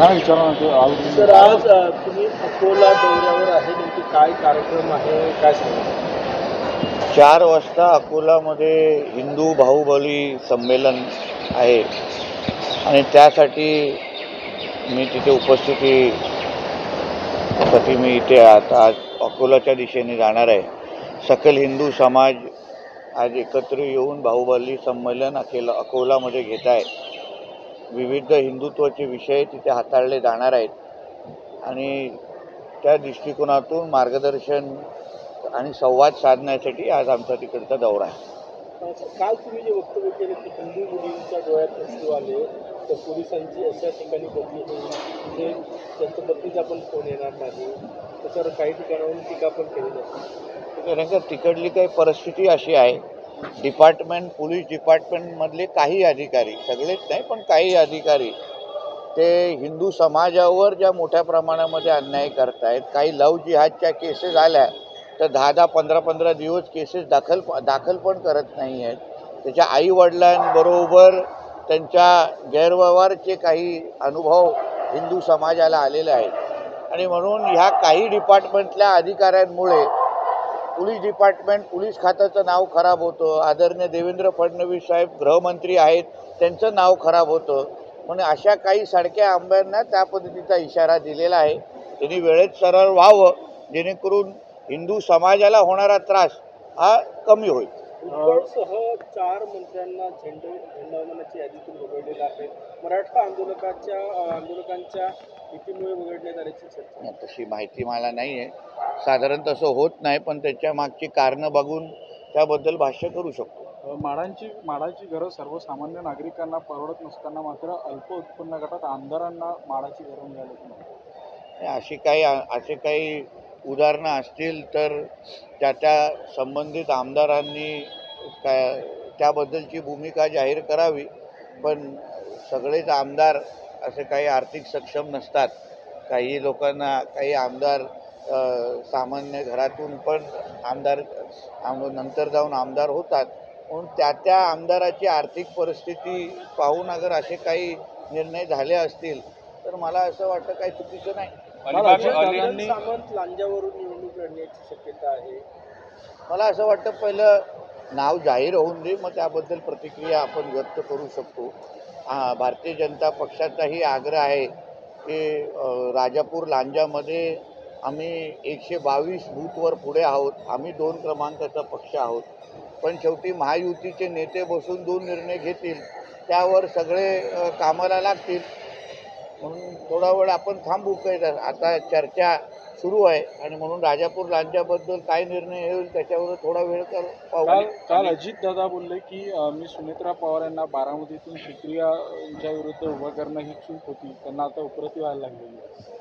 हा विचारा ना ते आवडून- सर आज तुम्ही अकोला दौऱ्यावर आहे. नेमके काय कार्यक्रम आहे? काय सांगा चार वाजता अकोलामध्ये हिंदू बाहुबली संमेलन आहे. आणि त्यासाठी मी तिथे उपस्थिती साठी मी इथे आता आज अकोलाच्या दिशेने जाणार आहे. सकल हिंदू समाज आज एकत्र येऊन बाहुबली संमेलन अकेला अकोलामध्ये घेत आहे. विविध हिंदुत्वाचे विषय तिथे हाताळले जाणार आहेत. आणि त्या दृष्टिकोनातून मार्गदर्शन आणि संवाद साधण्यासाठी आज आमचा तिकडचा दौरा आहे. काल तुम्ही जे वक्तव्य केले की हिंदू मुलींच्या डोळ्यात अश्रू आले तर पोलिसांची अशा ठिकाणी बदली होईल तिथे त्यांच्या बदलीचा पण फोन येणार नाही. त्याच्यावर काही ठिकाणाहून टीका पण केली जाते. कारण का तिकडली काही परिस्थिती अशी आहे डिपार्टमेंट पोलीस डिपार्टमेंटमधले काही अधिकारी सगळेच नाही पण काही अधिकारी ते हिंदू समाजावर ज्या मोठ्या प्रमाणामध्ये अन्याय करतायत काही लव जिहादच्या केसेस आल्या तर दहा दहा पंधरा पंधरा दिवस केसेस दाखल दाखल पण करत नाही आहेत त्याच्या आईवडिलांबरोबर त्यांच्या गैरव्यवहारचे काही अनुभव हिंदू समाजाला आलेले आहेत. आणि म्हणून ह्या काही डिपार्टमेंटल्या अधिकाऱ्यांमुळे पोलीस डिपार्टमेंट पोलीस खात्याचं नाव खराब होतं. आदरणीय देवेंद्र फडणवीस साहेब गृहमंत्री आहेत त्यांचं नाव खराब होतं. म्हणून अशा काही सडक्या आंब्यांना त्या पद्धतीचा इशारा दिलेला आहे. त्यांनी वेळेत सरळ व्हावं जेणेकरून हिंदू समाजाला होणारा त्रास हा कमी होईल. चार मंत्र्यांना झेंडे झेंडावमानाची यादीतून वगळलेलं आहे. मराठा आंदोलकाच्या आंदोलकांच्या तशी माहिती मला नाही आहे साधारण तसं होत नाही पण त्याच्या मागची कारणं बघून त्याबद्दल भाष्य करू शकतो. माडांची माडाची गरज सर्वसामान्य नागरिकांना परवडत नसताना मात्र अल्प उत्पन्न गटात आमदारांना माडाची गरज मिळाली अशी काही असे काही उदाहरणं असतील तर त्या त्या संबंधित आमदारांनी काय त्याबद्दलची भूमिका जाहीर करावी. पण सगळेच आमदार असे काही आर्थिक सक्षम नसतात. काही लोकांना काही आमदार सामान्य घरातून पण आमदार आम नंतर जाऊन आमदार होतात. म्हणून त्या त्या आमदाराची आर्थिक परिस्थिती पाहून अगर असे काही निर्णय झाले असतील तर मला असं वाटतं काही चुकीचं नाही. सामंत लांजावरून निवडणूक लढण्याची शक्यता आहे. मला असं वाटतं पहिलं नाव जाहीर होऊन दे मग त्याबद्दल प्रतिक्रिया आपण व्यक्त करू शकतो. हा भारतीय जनता पक्षाचाही आग्रह आहे की राजापूर लांजामध्ये आम्ही एकशे बावीस बूथवर पुढे आहोत. आम्ही दोन क्रमांकाचा पक्ष आहोत. पण शेवटी महायुतीचे नेते बसून दोन निर्णय घेतील त्यावर सगळे कामाला लागतील. म्हणून थोडा वेळ आपण थांबू काही आता चर्चा सुरू आहे आणि म्हणून राजापूर लांजाबद्दल काय निर्णय होईल त्याच्यावर थोडा वेळ कर काल काल अजितदादा बोलले की मी सुनेत्रा पवार यांना बारामतीतून सुप्रिया यांच्या विरुद्ध उभं करणं ही चूक होती. त्यांना आता उपरती व्हायला लागलेली आहे.